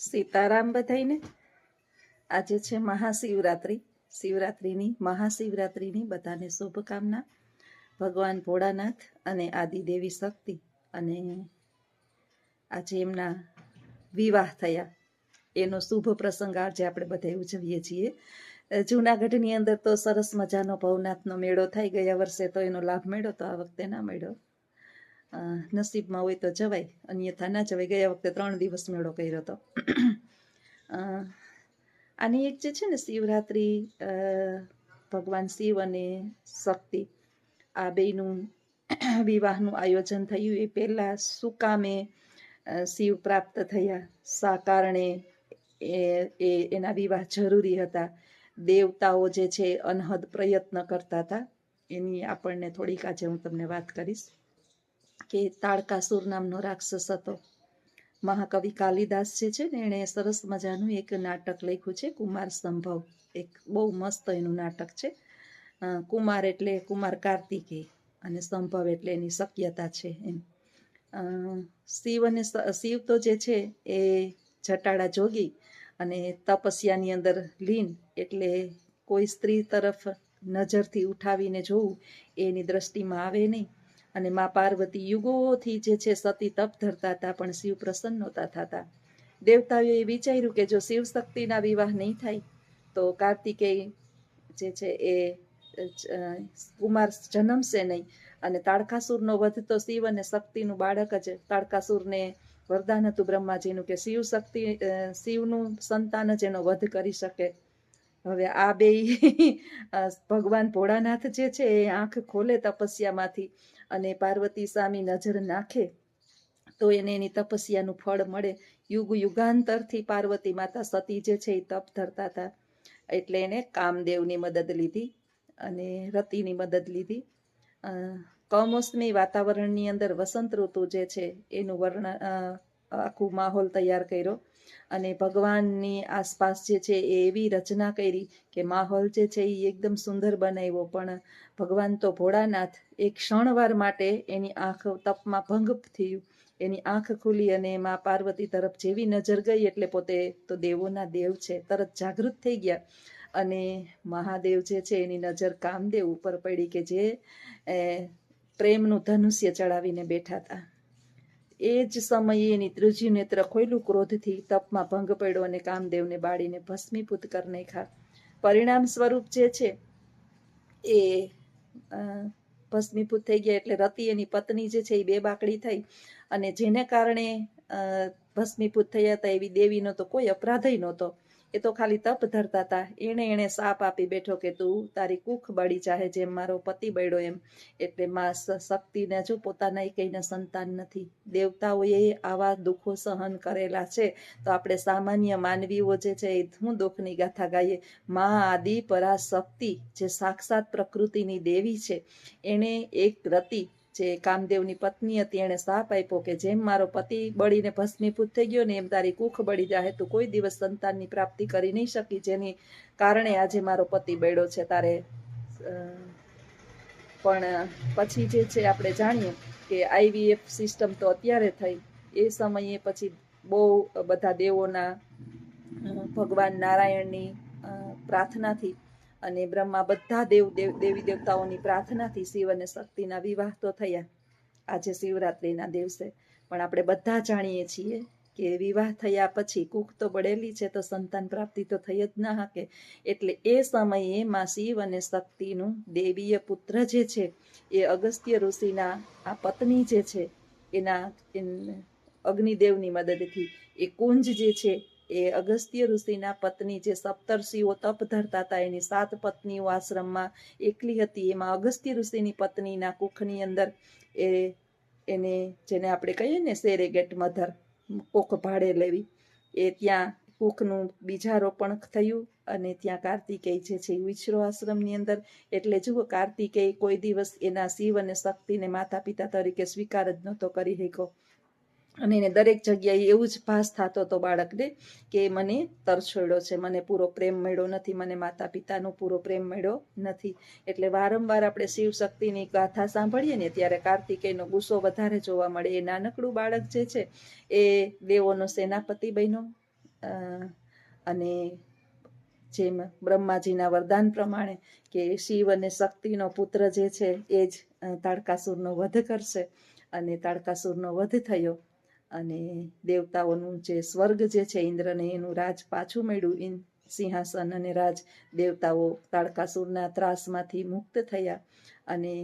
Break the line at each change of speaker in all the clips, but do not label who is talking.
સીતારામ બધાઈને આજે છે મહાશિવરાત્રિ. શિવરાત્રિની, મહાશિવરાત્રિની બધાને શુભકામના. ભગવાન ભોળાનાથ અને આદિદેવી શક્તિ અને આજે એમના વિવાહ થયા. એનો શુભ પ્રસંગ આજે આપણે બધા ઉજવીએ છીએ. જૂનાગઢની અંદર તો સરસ મજાનો ભવનાથનો મેળો થાય ગયા વર્ષે તો એનો લાભ મેળો તો આ વખતે ના મળ્યો નસીબમાં હોય તો જવાય. અન્યથા ના જવાય. ગયા વખતે ત્રણ દિવસ મેળો કર્યો હતો. આની એક જે છે ને શિવરાત્રિ ભગવાન શિવ અને શક્તિ, આ બેનું વિવાહનું આયોજન થયું. એ પહેલાં શું કામે શિવ પ્રાપ્ત થયા? શા કારણે એ એના વિવાહ જરૂરી હતા? દેવતાઓ જે છે અનહદ પ્રયત્ન કરતા હતા. એની આપણને થોડીક આજે હું તમને વાત કરીશ. કે તાળકાસુર નામનો રાક્ષસ હતો. મહાકવિ કાલિદાસ જે છે ને, એણે સરસ મજાનું એક નાટક લખ્યું છે, કુમાર સંભવ. એક બહુ મસ્ત એનું નાટક છે. કુમાર એટલે કુમાર કાર્તિકે અને સંભવ એટલે એની શક્યતા છે એમ. શિવ અને શિવ તો જે છે એ જટાળા જોગી અને તપસ્યાની અંદર લીન એટલે કોઈ સ્ત્રી તરફ નજરથી ઉઠાવીને જોવું એની દ્રષ્ટિમાં આવે નહીં. અને મા પાર્વતી યુગોથી જે છે સતી તપ ધરતા હતા, પણ શિવ પ્રસન્ન નહોતા થતા. દેવતાઓએ વિચાર્યું કે જો શિવ શક્તિના વિવાહ નહીં થાય, તો કાર્તિકેય જે છે એ કુમાર જન્મશે નહીં. અને તાડકાસુરનો વધ તો શિવ અને શક્તિનું બાળક જ. તાડકાસુરને વરદાન હતું બ્રહ્માજીનું કે શિવ શક્તિ શિવનું સંતાન જ એનો વધ કરી શકે. હવે આ બે ભગવાન ભોળાનાથ જે છે એ આંખ ખોલે તપસ્યામાંથી. અને પાર્વતી સામે નજર નાખે, તો એને એની તપસ્યાનું ફળ મળે. યુગ યુગાંતરથી પાર્વતી માતા સતી જે છે એ તપ ધરતા હતા. એટલે એને કામદેવની મદદ લીધી અને રતિની મદદ લીધી. કમોસમી વાતાવરણની અંદર વસંત ઋતુ જે છે એનું વર્ણ આખું માહોલ તૈયાર કર્યો. અને ભગવાનની આસપાસ જે છે એ એવી રચના કરી કે માહોલ જે છે એ એકદમ સુંદર બનાવ્યો. પણ ભગવાન તો ભોળાનાથ એક ક્ષણવાર માટે એની આંખ તપમાં ભંગ થયું. એની આંખ ખુલી અને માં પાર્વતી તરફ જેવી નજર ગઈ એટલે પોતે તો દેવોના દેવ છે તરત જાગૃત થઈ ગયા. અને મહાદેવ જે છે એની નજર કામદેવ ઉપર પડી કે જે પ્રેમનું ધનુષ્ય ચડાવીને બેઠા હતા. એ જ સમયે એની ત્રીજી નેત્ર ખોયલું ક્રોધથી તપમાં ભંગ પડ્યો અને કામદેવને બાળીને ભસ્મીભૂત કરી નાખ્યા. પરિણામ સ્વરૂપ જે છે, એ ભસ્મીભૂત થઈ ગયા એટલે રતિ એની પત્ની જે છે એ બે બાકડી થઈ અને જેને કારણે ભસ્મીભૂત થયા હતા એવી દેવીનો તો કોઈ અપરાધય નહોતો. એ તો ખાલી તપ ધરતા હતા. એણે એણે સાપ આપી બેઠો કે તું તારી કુખ બળી જાહે જેમ મારો પતિ બળ્યો એમ. એટલે માં શક્તિને જો પોતાના કંઈને સંતાન નથી. દેવતાઓએ આવા દુઃખો સહન કરેલા છે. તો આપણે સામાન્ય માનવીઓ જે છે એ શું દુઃખની ગાથા ગાઈએ? માં આદિ પરા શક્તિ જે સાક્ષાત પ્રકૃતિની દેવી છે. એણે એક રતિ જે કામદેવની પત્ની હતી, એણે સાપ આપ્યો કે જેમ મારો પતિ બળીને ભસ્મીભૂત થઈ ગયો ને એમ તારી કુખ બળી જાહે, તું કોઈ દિવસ સંતાનની પ્રાપ્તિ કરી નહીં શકી. જેની કારણે આજે મારો પતિ બળ્યો છે. તારે પણ પછી જે છે આપણે જાણીએ કે આઈવીએફ સિસ્ટમ તો અત્યારે થઈ. એ સમયે પછી બહુ બધા દેવોના ભગવાન નારાયણની પ્રાર્થનાથી અને બ્રહ્મા બધા દેવ દેવ દેવી દેવતાઓની પ્રાર્થનાથી શિવ અને શક્તિના વિવાહ તો થયા. આજે શિવરાત્રિના દિવસે. પણ આપણે બધા જાણીએ છીએ કે વિવાહ થયા પછી કુખ તો બળેલી છે તો સંતાન પ્રાપ્તિ તો થઈ જ ના શકે એટલે એ સમયે માં શિવ અને શક્તિનું દેવીય પુત્ર જે છે, એ અગસ્ત્ય ઋષિના આ પત્ની જે છે એના, અગ્નિદેવની મદદથી એ કુંજ જે છે એ અગસ્ત્ય ઋષિના પત્ની જે સપ્તર્ષિઓ તપ ધરતા હતા, એની સાત પત્નીઓ આશ્રમમાં એકલી હતી. એમાં અગસ્ત્ય ઋષિની પત્નીના કુખની અંદર એ, એને, જેને આપણે કહીએ ને સેરેગેટ મધર કોખ ભાડે લેવી. એ ત્યાં કુખનું બીજારોપણ થયું અને ત્યાં કાર્તિકેય જે છે વિચરો આશ્રમની અંદર. એટલે જુઓ, કાર્તિકેય કોઈ દિવસ એના શિવ અને શક્તિને માતા પિતા તરીકે સ્વીકાર જ નહોતો કરી શક્યો. અને એને દરેક જગ્યાએ એવું જ ભાસ થતો હતો બાળકને કે મને તરછોડ્યો છે, મને પૂરો પ્રેમ મળ્યો નથી, મને માતા પિતાનો પૂરો પ્રેમ મળ્યો નથી. એટલે વારંવાર આપણે શિવ શક્તિની ગાથા સાંભળીએ ને ત્યારે કાર્તિકેયનો ગુસ્સો વધારે જોવા મળે. એ નાનકડું બાળક જે છે, એ દેવોનો સેનાપતિ બન્યો. અને જેમ બ્રહ્માજીના વરદાન પ્રમાણે કે શિવ અને શક્તિનો પુત્ર જે છે, એ જ તાડકાસુરનો વધ કરશે. અને તાડકાસુરનો વધ થયો. અને દેવતાઓનું જે સ્વર્ગ જે છે ઇન્દ્રને એનું રાજ પાછું મળ્યું. સિંહાસન અને રાજ દેવતાઓ તાડકાસુરના ત્રાસમાંથી મુક્ત થયા. અને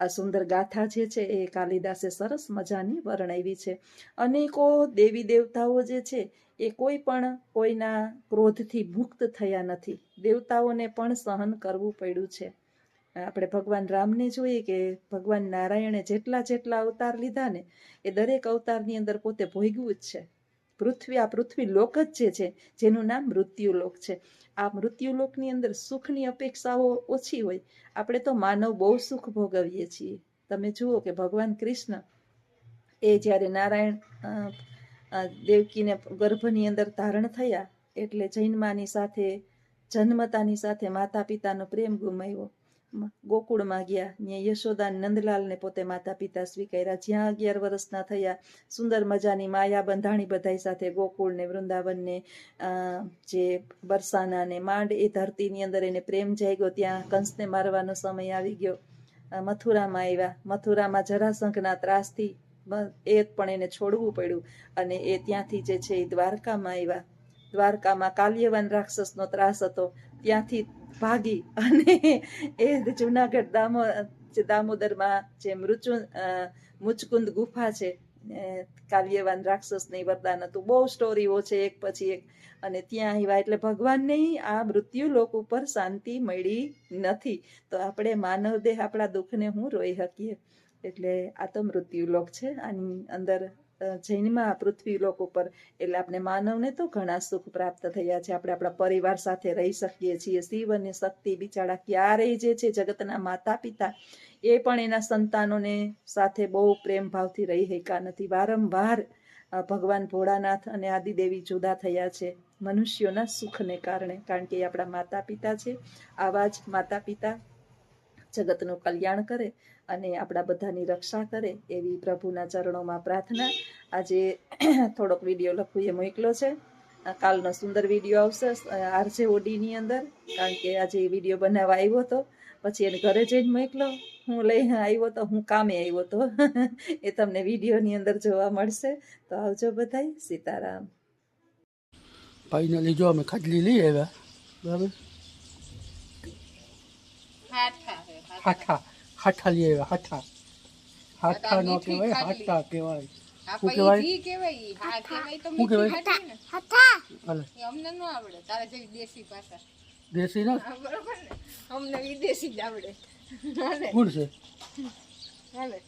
આ સુંદર ગાથા જે છે એ કાલિદાસે સરસ મજાની વર્ણવી છે. અનેકો દેવી દેવતાઓ જે છે એ કોઈ પણ કોઈના ક્રોધથી મુક્ત થયા નથી. દેવતાઓને પણ સહન કરવું પડ્યું છે. આપણે ભગવાન રામને જોઈએ કે ભગવાન નારાયણે જેટલા જેટલા અવતાર લીધા ને, એ દરેક અવતારની અંદર પોતે ભોગવું જ છે. પૃથ્વી, આ પૃથ્વી લોક જ જે છે, જેનું નામ મૃત્યુલોક છે. આ મૃત્યુલોકની અંદર સુખની અપેક્ષાઓ ઓછી હોય, આપણે તો માનવ બહુ સુખ ભોગવીએ છીએ. તમે જુઓ કે ભગવાન કૃષ્ણ એ જ્યારે નારાયણ દેવકીને ગર્ભની અંદર ધારણ થયા, એટલે જૈનમાની સાથે, જન્મતાની સાથે માતા પિતાનો પ્રેમ ગુમાવ્યો. ગોકુળમાં ગયા ત્યાં યશોદા નંદલાલને પોતે માતા પિતા સ્વીકાર્યા જ્યાં અગિયાર વર્ષના થયા સુંદર મજાની માયા બંધાણી બધાઈ સાથે ગોકુળ ને વૃંદાવનને જે બરસાના ને માંડ એ ધરતીની અંદર એને પ્રેમ જાગ્યો ત્યાં કંસને મારવાનો સમય આવી ગયો મથુરામાં આવ્યા મથુરામાં જરાસંઘના ત્રાસથી એ પણ એને છોડવું પડ્યું અને એ ત્યાંથી જે છે એ દ્વારકામાં આવ્યા દ્વારકામાં કાલ્યવાન રાક્ષસનો ત્રાસ હતો ત્યાંથી ભાગી અને એ જુનાગઢ દામો, દામોદરમાં જે મૃચુ મુચકુંદ ગુફા છે કાવ્યવાન રાક્ષસ રાક્ષસની વરદાન હતું. બહુ સ્ટોરીઓ છે, એક પછી એક. અને ત્યાં આવ્યા એટલે ભગવાનને આ મૃત્યુ લોક ઉપર શાંતિ મળી નથી. તો આપણે માનવ દેહ, આપણા દુઃખને હું રોઈ શકીએ? એટલે આ તો મૃત્યુ લોક છે. આની અંદર જૈનમાં પૃથ્વી લોક ઉપર. એટલે આપણે માનવને તો ઘણા સુખ પ્રાપ્ત થયા છે. આપણે આપણા પરિવાર સાથે રહી શકીએ છીએ. શિવ અને શક્તિ બિચારા ક્યારેય જે છે જગતના માતા પિતા એ પણ એના સંતાનોને સાથે બહુ પ્રેમ ભાવથી રહી શક્યા નથી. વારંવાર ભગવાન ભોળાનાથ અને આદિદેવી જુદા થયા છે મનુષ્યોના સુખને કારણે. કારણ કે એ આપણા માતા પિતા છે. આવા જ માતા પિતા જગતનું કલ્યાણ કરે અને આપણા બધાની રક્ષા કરે એવી પ્રભુના ચરણોમાં પ્રાર્થના. આજે થોડોક વીડિયો લખવું એ મોકલો છે. કાલનો સુંદર વીડિયો આવશે આરજે ઓડીની અંદર કારણ કે આજે એ વીડિયો બનાવવા આવ્યો હતો. પછી એને ઘરે જઈને મોકલો. હું લઈને આવ્યો તો હું કામે આવ્યો તો. એ તમને વિડીયોની અંદર જોવા મળશે. તો આવજો બધાય. સીતારામ.
ફાઇનલી જો અમે ખાટલી લઈ આવ્યા. બરાબર? હાઠા હાઠા લઈ આવ્યા હાઠા. હાઠા નો કહેવાય હાઠા કહેવાય. શું કહેવાય
ઈ કહેવાય? ઈ. હા કહેવાય તો
શું કહેવાય?
મીઠી ખાટી ને.
હાલે.
એ અમને ન આવડે તારે જેવી દેશી ભાષા.
દેશી ના?
હા, બરોબર ને. અમને વિદેશી જ આવડે.
ગુડ છે?
હાલે.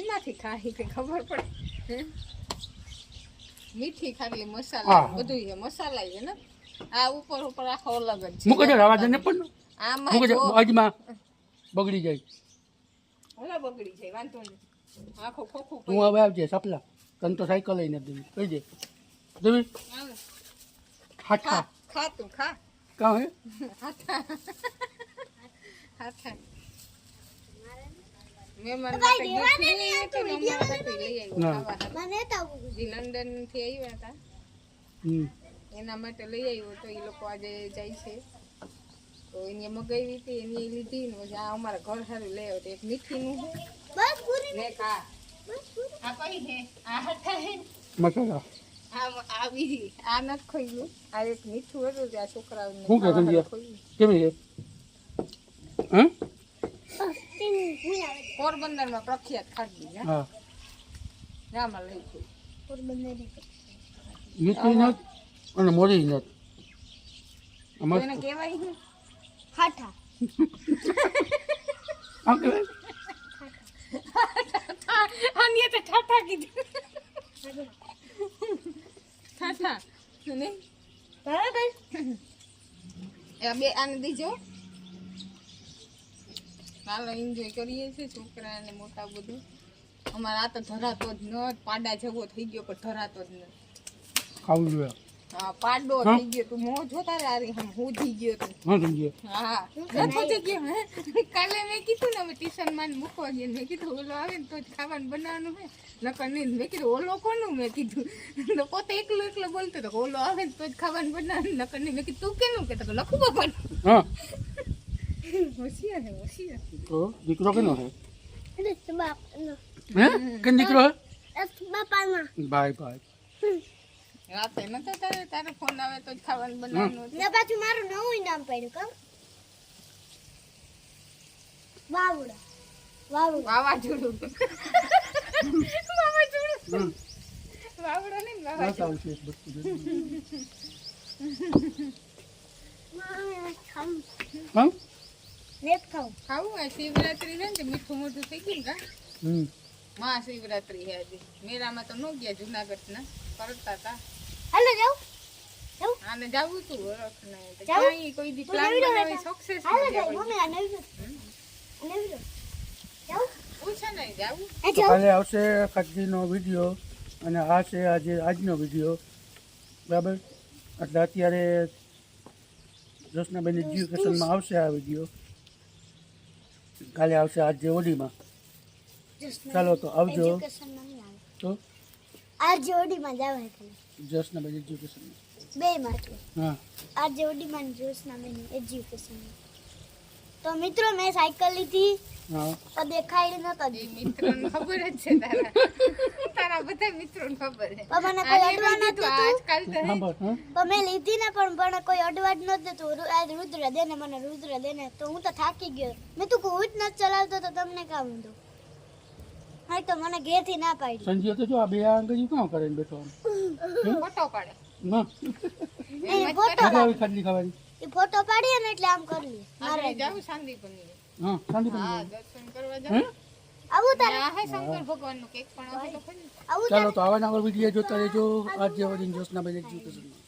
એમાંથી ખાઈ કઈ ખબર પડે? મીઠી ખાલી મસાલા. બધું છે મસાલા છે ને? આ ઉપર ઉપર આખો અલગ જ છે.
પણ
આમાં
અજમાં બગડી જાય.
હલો બગડી જાય વાંધો નહીં. આખો ખોખું
તું હવે આવજે સપલા તને તો સાયકલ લઈને દેવી. કઈ દે દેવી. હાઠા
ખા તું ખા.
કાં હે?
હાથા. હાથા. લંડનથી આવ્યા હતા.
હમ.
એના માટે લઈ આવ્યો તો એ લોકો આજે જાય છે. તો એને મગાવી હતી એની લીધી ને પછી આ અમારા ઘર સારું લેવો તો એક મીઠી નું ને કા? આ કઈ હે આ હાથા હે.
મસાલા.
આ આ બીજી. આ નથી ખોઈલું આ એક મીઠું હતું ત્યાં છોકરાઓને
શું કે
ખાવા
સંધ્યા?
હારું ખોઈલું.
કેવી છે? હમ?
પોરબંદરમાં પ્રખ્યાત ખાધી
હા.
ગામમાં લઈ ગઈ.
મીઠી નત અને મોરી નત
તો કહેવાય શું
આમ કહેવાય
આની તો ઠાઠા કીધું. ઠાઠા. નહીં એ બે આને દીજો. ચાલો એન્જોય કરીએ છીએ છોકરા ને મોટા બધું. અમારે આ તો ધરાતો જ ન પાડા જેવો થઈ ગયો પણ ધરાતો જ ન.
ખાવું જોઈએ.
પાડો? થઈ ગયો તું મો જોતા રે આરી હમ હું થઈ ગયો તું.
હા સમજીએ
હા થઈ ગયો હે? કાલે મેં કીધું ને અમે ટ્યુશનમાં મૂકવા ગયા મેં કીધું ઓલો આવે ને તો જ ખાવાનું બનાવવાનું હે. નકર નહીં મેં કીધું ઓલો કોનું? મેં કીધું તો પોતે એકલો એકલો બોલતો હતો ઓલો આવે ને તો જ ખાવાનું બનાવવાનું. નકર નહીં મેં કીધું તું કેનું કે તો લખું બાપા
હા.
હોશિયાર હે હોશિયાર.
તો દીકરો કેનો હે? કેમ દીકરો બાય
બાય.
ભાઈ
રાતે નતો તારે તારે ફોન આવે તો જ ખાવાનું બનાવવાનું હતું.
ને પાછું મારું નવું નામ પડ્યું કમ વાવડા વાવડા.
વાવાઝોડું વાવાઝોડું
હમ.
વાવડો નહીં ને
બસ
વાવાઝોડું
આવશે એક વસ્તુ હા
નેટ ખાઉં.
ખાવું આ શિવરાત્રી છે ને તે મીઠું મોઢું થઈ ગયું ને કા?
હમ.
મહાશિવરાત્રી છે આજે. મેળામાં તો ન ગયા જુનાગઢના કરતા હતા
હાલો જાવ
આને જાવું તું વરખ ને. તો
જાવું?
ક્યાંય કોઈ દી પ્લાન
નવી
બનાવી સક્સેસ
હાલો
ન
જાઉં મમ્મી આ નવી જાઉં
પૂછે નહીં જાવું?
કાલે આવશે ખડકીનો વીડિયો અને આ છે આજે આજનો વીડિયો બરાબર? એટલે અત્યારે જસનાબેન એજ્યુકેશનમાં આવશે આ વીડિયો કાલે આવશે આજે ઓડીમાં ચાલો તો આવજો. તો?
આરજે ઓડીમાં જવાય ખાલી
જસનાબેન એજ્યુકેશન
બે માટે.
હા.
આરજે ઓડીમાં જોશના બેન એજ્યુકેશન તો મિત્રો મેં સાયકલ લીધી.
હા.
તો દેખાય નતો
મિત્રો મિત્રોને ખબર જ છે તારા. તારા બધા મિત્રોને ખબર છે.
બાબાને કોઈ અડવા ન
તો આજકાલ તો
હા.
તો મેં લીધી ને પણ પણ કોઈ અડવા જ નતું દેતું આ રુદ્ર દેને મને રુદ્ર દેને તો હું તો થાકી ગયો. મેં તું કોઈ જ નથી ચલાવતો તો તમને કામ હતું હા તો મને ઘેરથી ના પાડી.
સંજીવ તો જો આ બે આંગળી કામ કરીને બેઠો
ફોટો પાડે.
ના.
એ ફોટો
મજા ખાલી ખાવાની.
એ ફોટો પાડીએ ને એટલે આમ કરી લે
આપણે જાવું શાંતિપુરની
હા શાંતિ
હા દર્શન કરવા જાવ
આવું તારે.
આ હે શંકર ભગવાનનું કેક પણ આવું તો ખરી.
આવું
ચાલો તો આવા નવા વીડિયો જોતા રહેજો. આજે ઓડી જસનાબેન એજ્યુકેશનમાં